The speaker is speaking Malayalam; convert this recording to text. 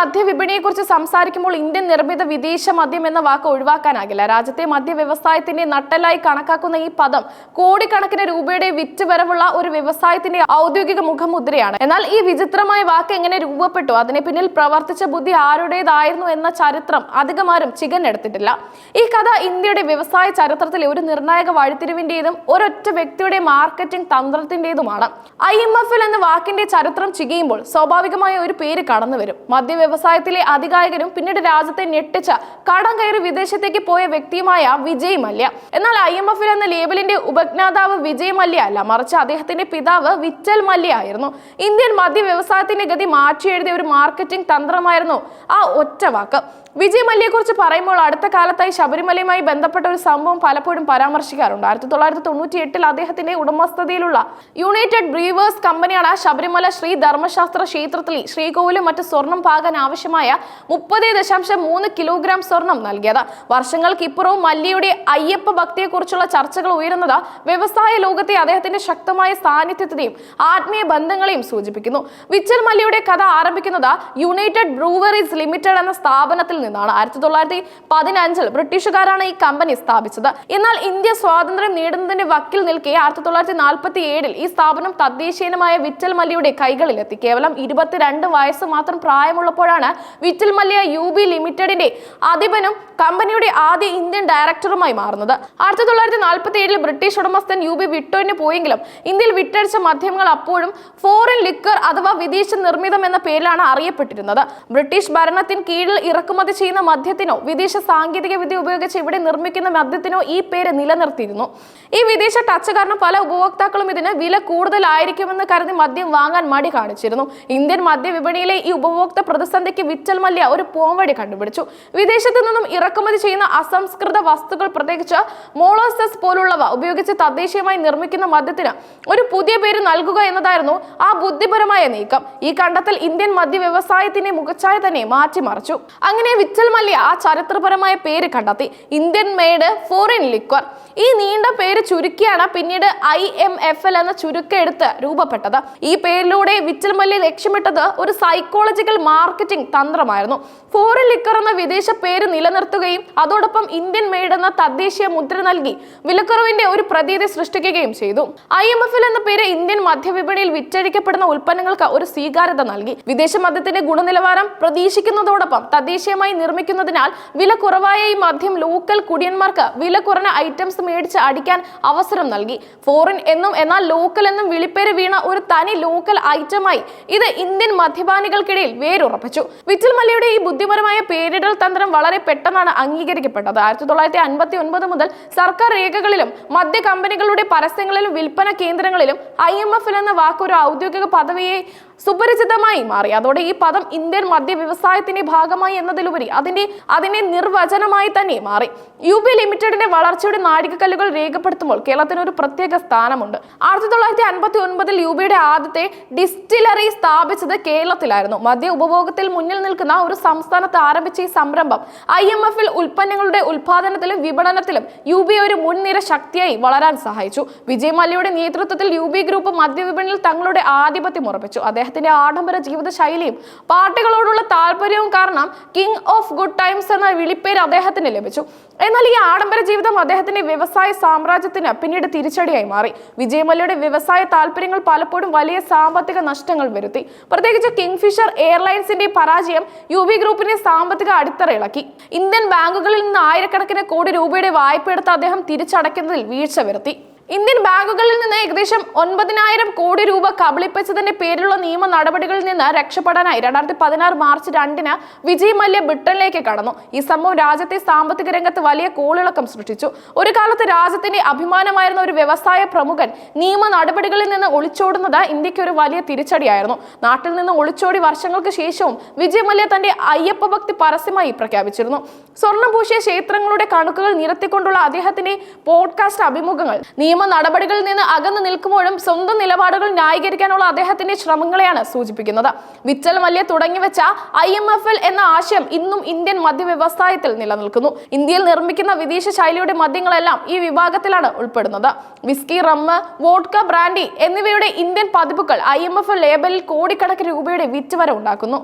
മദ്യവിപണിയെക്കുറിച്ച് സംസാരിക്കുമ്പോൾ ഇന്ത്യൻ നിർമ്മിത വിദേശ മദ്യം എന്ന വാക്ക് ഒഴിവാക്കാനാകില്ല. രാജ്യത്തെ മദ്യ വ്യവസായത്തിന്റെ നട്ടലായി കണക്കാക്കുന്ന ഈ പദം കോടിക്കണക്കിന് രൂപയുടെ വിറ്റുവരവുള്ള ഒരു വ്യവസായത്തിന്റെ ഔദ്യോഗിക മുഖമുദ്രയാണ്. എന്നാൽ ഈ വിചിത്രമായ വാക്ക് എങ്ങനെ രൂപപ്പെട്ടു? അതിന് പിന്നിൽ പ്രവർത്തിച്ച ബുദ്ധി ആരുടേതായിരുന്നു എന്ന ചരിത്രം അധികമാരും ചികഞ്ഞെടുത്തിട്ടില്ല. ഈ കഥ ഇന്ത്യയുടെ വ്യവസായ ചരിത്രത്തിലെ ഒരു നിർണായക വഴിത്തിരിവിന്റേതും ഒരൊറ്റ വ്യക്തിയുടെ മാർക്കറ്റിംഗ് തന്ത്രത്തിന്റേതുമാണ്. ഐ എം എഫിൽ എന്ന വാക്കിന്റെ ചരിത്രം ചികയുമ്പോൾ സ്വാഭാവികമായ ഒരു പേര് കടന്നുവരും. മദ്യ വ്യവസായത്തിലെ അധികായകനും പിന്നീട് രാജ്യത്തെ ഞെട്ടിച്ച കടം കയറി വിദേശത്തേക്ക് പോയ വ്യക്തിയുമായ വിജയ് മല്യ. എന്നാൽ ഐ എം എഫിൽ എന്ന ലേബലിന്റെ ഉപജ്ഞാതാവ് വിജയ് മല്യ അല്ല. മറിച്ച് അദ്ദേഹത്തിന്റെ പിതാവ് വിച്ചൽ മല്യ ആയിരുന്നു. ഇന്ത്യൻ മദ്യ വ്യവസായത്തിന്റെ ഗതി മാറ്റിയെഴുതിയ ഒരു മാർക്കറ്റിംഗ് തന്ത്രമായിരുന്നു ആ ഒറ്റ വാക്ക് വിജയ് മല്യയെ കുറിച്ച് പറയുമ്പോൾ അടുത്ത കാലത്തായി ശബരിമലയുമായി ബന്ധപ്പെട്ട ഒരു സംഭവം പലപ്പോഴും പരാമർശിക്കാറുണ്ട്. ആയിരത്തി തൊള്ളായിരത്തി തൊണ്ണൂറ്റി എട്ടിൽ അദ്ദേഹത്തിന്റെ ഉടമസ്ഥതയിലുള്ള യുണൈറ്റഡ് ബ്രീവേഴ്സ് കമ്പനിയാണ് ശബരിമല ശ്രീ ധർമ്മശാസ്ത്ര ക്ഷേത്രത്തിൽ ശ്രീകോവിലും മറ്റ് സ്വർണം പാകാൻ ആവശ്യമായ മുപ്പത് ദശാംശം മൂന്ന് കിലോഗ്രാം സ്വർണം നൽകിയത്. വർഷങ്ങൾക്ക് ഇപ്പുറവും മല്യയുടെ അയ്യപ്പ ഭക്തിയെക്കുറിച്ചുള്ള ചർച്ചകൾ ഉയരുന്നത് വ്യവസായ ലോകത്തെ അദ്ദേഹത്തിന്റെ ശക്തമായ സാന്നിധ്യത്തെയും ആത്മീയ ബന്ധങ്ങളെയും സൂചിപ്പിക്കുന്നു. വിച്ചൽ മല്യയുടെ കഥ ആരംഭിക്കുന്നത് യുണൈറ്റഡ് ബ്രൂവറീസ് ലിമിറ്റഡ് എന്ന സ്ഥാപനത്തിൽ നിന്നാണ്. ആയിരത്തി തൊള്ളായിരത്തി പതിനഞ്ചിൽ ബ്രിട്ടീഷുകാരാണ് ഈ കമ്പനി സ്ഥാപിച്ചത്. എന്നാൽ ഇന്ത്യ സ്വാതന്ത്ര്യം നേടുന്നതിന്റെ വക്കിൽ നിൽക്കെ ആയിരത്തി തൊള്ളായിരത്തി നാൽപ്പത്തി ഏഴിൽ ഈ സ്ഥാപനം തദ്ദേശീയനമായ വിറ്റൽ മല്ലിയുടെ കൈകളിലെത്തി. കേവലം ഇരുപത്തിരണ്ട് വയസ്സ് മാത്രം പ്രായമുള്ളപ്പോഴാണ് വിറ്റൽ മല്ലിയ യു ബി ലിമിറ്റഡിന്റെ അധിപനും കമ്പനിയുടെ ആദ്യ ഇന്ത്യൻ ഡയറക്ടറുമായി മാറുന്നത്. ആയിരത്തി തൊള്ളായിരത്തി നാൽപ്പത്തി ഏഴിൽ ബ്രിട്ടീഷ് ഉടമസ്ഥൻ യു ബി വിട്ടോന് പോയെങ്കിലും ഇന്ത്യയിൽ വിറ്റഴിച്ച മാധ്യമങ്ങൾ അപ്പോഴും ഫോറിൻ ലിക്കർ അഥവാ വിദേശ നിർമ്മിതം എന്ന പേരിലാണ് അറിയപ്പെട്ടിരുന്നത്. ബ്രിട്ടീഷ് ഭരണത്തിന് കീഴിൽ ഇറക്കുമതി ചെയ്യുന്ന മദ്യത്തിനോ വിദേശ സാങ്കേതിക വിദ്യ ഉപയോഗിച്ച് ഇവിടെ നിർമ്മിക്കുന്ന മദ്യത്തിനോ ഈ പേര് നിലനിർത്തിയിരുന്നു. ഈ വിദേശ ടച്ച് കാരണം പല ഉപഭോക്താക്കളും ഇതിന് വില കൂടുതലായിരിക്കുമെന്ന് കരുതി മദ്യം വാങ്ങാൻ മടി കാണിച്ചിരുന്നു. ഇന്ത്യൻ മദ്യ വിപണിയിലെ ഈ ഉപഭോക്തൃ പ്രതിസന്ധിക്ക് വിറ്റൽ മല്യ ഒരു പോംവഴി കണ്ടുപിടിച്ചു. വിദേശത്തു നിന്നും ഇറക്കുമതി ചെയ്യുന്ന അസംസ്കൃത വസ്തുക്കൾ പ്രത്യേകിച്ച് മോളോസസ് പോലുള്ളവ ഉപയോഗിച്ച് തദ്ദേശീയമായി നിർമ്മിക്കുന്ന മദ്യത്തിന് ഒരു പുതിയ പേര് നൽകുക എന്നതായിരുന്നു ആ ബുദ്ധിപരമായ നീക്കം. ഈ കണ്ടെത്തൽ ഇന്ത്യൻ മദ്യ വ്യവസായത്തിന്റെ മുഖച്ഛായ തന്നെ മാറ്റിമറിച്ചു. അങ്ങനെ വിറ്റൽ മല്യ ആ ചരിത്രപരമായ പേര് കണ്ടെത്തി. ഇന്ത്യൻ മെയ്ഡ് ഫോറിൻ ലിക്വർ ഈ നീണ്ട പേര് ചുരുക്കിയാണ് പിന്നീട് ഐ എം എഫ് എൽ എന്ന ചുരുക്കെടുത്ത് രൂപപ്പെട്ടത്. ഈ പേരിലൂടെ വിച്ചൽ മല്യ ലക്ഷ്യമിട്ടത് ഒരു സൈക്കോളജിക്കൽ മാർക്കറ്റിംഗ് തന്ത്രമായിരുന്നു. ഫോറിൻ ലിക്വർ എന്ന വിദേശ പേര് നിലനിർത്തുകയും അതോടൊപ്പം ഇന്ത്യൻ മെയ്ഡ് എന്ന തദ്ദേശീയ മുദ്ര നൽകി വിലക്കുറവിന്റെ ഒരു പ്രതീതി സൃഷ്ടിക്കുകയും ചെയ്തു. ഐ എം എഫ് എൽ എന്ന പേര് ഇന്ത്യൻ മദ്യവിപണിയിൽ വിറ്റഴിക്കപ്പെടുന്ന ഉൽപ്പന്നങ്ങൾക്ക് ഒരു സ്വീകാര്യത നൽകി. വിദേശ മദ്യത്തിന്റെ ഗുണനിലവാരം പ്രതീക്ഷിക്കുന്നതോടൊപ്പം തദ്ദേശീയമായി നിർമ്മിക്കുന്നതിനാൽ വില കുറവായ ഈ മദ്യം ലോക്കൽ കുടിയന്മാർക്ക് വില കുറഞ്ഞ ഐറ്റംസ് മേടിച്ച് അടിക്കാൻ അവസരം നൽകി. ഫോറിൻ എന്നും എന്നാൽ ലോക്കൽ എന്നും വിളിപ്പേര് വീണ ഒരു തനി ലോക്കൽ ഐറ്റമായി ഇത് ഇന്ത്യൻ മദ്യപാനികൾക്കിടയിൽ വേരുറപ്പിച്ചു. വിറ്റൽ മല്യയുടെ ഈ ബുദ്ധിപരമായ പേരിടൽ തന്ത്രം വളരെ പെട്ടെന്നാണ് അംഗീകരിക്കപ്പെട്ടത്. ആയിരത്തി തൊള്ളായിരത്തി അൻപത്തി ഒൻപത് മുതൽ സർക്കാർ രേഖകളിലും മദ്യ കമ്പനികളുടെ പരസ്യങ്ങളിലും വിൽപ്പന കേന്ദ്രങ്ങളിലും ഐ എം എഫിൽ എന്ന വാക്ക് ഒരു ഔദ്യോഗിക പദവിയെ സുപരിചിതമായി മാറി. അതോടെ ഈ പദം ഇന്ത്യൻ മദ്യ വ്യവസായത്തിന്റെ ഭാഗമായി എന്നതിലുപരി അതിന്റെ അതിനെ നിർവചനമായി തന്നെ മാറി. യു ബി ലിമിറ്റഡിന്റെ വളർച്ചയുടെ നാഴികക്കല്ലുകൾ രേഖപ്പെടുത്തുമ്പോൾ കേരളത്തിന് ഒരു പ്രത്യേക സ്ഥാനമുണ്ട്. ആയിരത്തി തൊള്ളായിരത്തി അൻപത്തി ഒൻപതിൽ യു ബിയുടെ ആദ്യത്തെ ഡിസ്റ്റിലറി സ്ഥാപിച്ചത് കേരളത്തിലായിരുന്നു. മദ്യ ഉപഭോഗത്തിൽ മുന്നിൽ നിൽക്കുന്ന ഒരു സംസ്ഥാനത്ത് ആരംഭിച്ച ഈ സംരംഭം ഐ എം എഫിൽ ഉൽപ്പന്നങ്ങളുടെ ഉൽപാദനത്തിലും വിപണനത്തിലും യു ബി ഒരു മുൻനിര ശക്തിയായി വളരാൻ സഹായിച്ചു. വിജയ് മല്യയുടെ നേതൃത്വത്തിൽ യു ബി ഗ്രൂപ്പ് മദ്യവിപണിയിൽ തങ്ങളുടെ ആധിപത്യം ഉറപ്പിച്ചു. അദ്ദേഹത്തിന്റെ ആഡംബര ജീവിത ശൈലിയും പാർട്ടികളോടുള്ള താല്പര്യവും കാരണം കിങ് ഓഫ് ഗുഡ് ടൈംസ് എന്ന വിളിപ്പേര് അദ്ദേഹത്തിന് ലഭിച്ചു. എന്നാൽ ഈ ആഡംബര ജീവിതം അദ്ദേഹത്തിന്റെ വ്യവസായ സാമ്രാജ്യത്തിന് പിന്നീട് തിരിച്ചടിയായി മാറി. വിജയമല്ലയുടെ വ്യവസായ താല്പര്യങ്ങൾ പലപ്പോഴും വലിയ സാമ്പത്തിക നഷ്ടങ്ങൾ വരുത്തി. പ്രത്യേകിച്ച് കിങ്ഫിഷർ എയർലൈൻസിന്റെ പരാജയം യു വി ഗ്രൂപ്പിന്റെ സാമ്പത്തിക അടിത്തറ ഇളക്കി ഇന്ത്യൻ ബാങ്കുകളിൽ നിന്ന് ആയിരക്കണക്കിന് കോടി രൂപയുടെ വായ്പ എടുത്ത് അദ്ദേഹം തിരിച്ചടയ്ക്കുന്നതിൽ വീഴ്ച വരുത്തി. ഇന്ത്യൻ ബാങ്കുകളിൽ നിന്ന് ഏകദേശം ഒൻപതിനായിരം കോടി രൂപ കബളിപ്പിച്ചതിന്റെ പേരിലുള്ള നിയമ നടപടികളിൽ നിന്ന് രക്ഷപ്പെടാനായി രണ്ടായിരത്തി പതിനാറ് മാർച്ച് രണ്ടിന് വിജയ് മല്യ ബ്രിട്ടനിലേക്ക് കടന്നു. ഈ സംഭവം രാജ്യത്തെ സാമ്പത്തിക രംഗത്ത് വലിയ കോളിളക്കം സൃഷ്ടിച്ചു. ഒരു കാലത്ത് രാജ്യത്തിന്റെ അഭിമാനമായിരുന്ന ഒരു വ്യവസായ പ്രമുഖൻ നിയമ നടപടികളിൽ നിന്ന് ഒളിച്ചോടുന്നത് ഇന്ത്യയ്ക്ക് ഒരു വലിയ തിരിച്ചടിയായിരുന്നു. നാട്ടിൽ നിന്ന് ഒളിച്ചോടി വർഷങ്ങൾക്ക് ശേഷവും വിജയ് മല്യ തന്റെ അയ്യപ്പ ഭക്തി പരസ്യമായി പ്രഖ്യാപിച്ചിരുന്നു. സ്വർണം പൂശിയ ക്ഷേത്രങ്ങളുടെ കണക്കുകൾ നിരത്തിക്കൊണ്ടുള്ള അദ്ദേഹത്തിന്റെ പോഡ്കാസ്റ്റ് അഭിമുഖങ്ങൾ നിയമ നടപടികളിൽ നിന്ന് അകന്നു നിൽക്കുമ്പോഴും സ്വന്തം നിലപാടുകൾ ന്യായീകരിക്കാനുള്ള അദ്ദേഹത്തിന്റെ ശ്രമങ്ങളെയാണ് സൂചിപ്പിക്കുന്നത്. വിച്ചൽ മല്യ തുടങ്ങിവെച്ച ഐ എം എഫ് എൽ എന്ന ആശയം ഇന്നും ഇന്ത്യൻ മദ്യ വ്യവസായത്തിൽ നിലനിൽക്കുന്നു. ഇന്ത്യയിൽ നിർമ്മിക്കുന്ന വിദേശ ശൈലിയുടെ മദ്യങ്ങളെല്ലാം ഈ വിഭാഗത്തിലാണ് ഉൾപ്പെടുന്നത്. വിസ്കി റമ്മ് വോഡ്ക ബ്രാൻഡി എന്നിവയുടെ ഇന്ത്യൻ പതിപ്പുകൾ ഐ എം എഫ് ലേബലിൽ കോടിക്കണക്കിന് രൂപയുടെ വിറ്റുവര ഉണ്ടാക്കുന്നു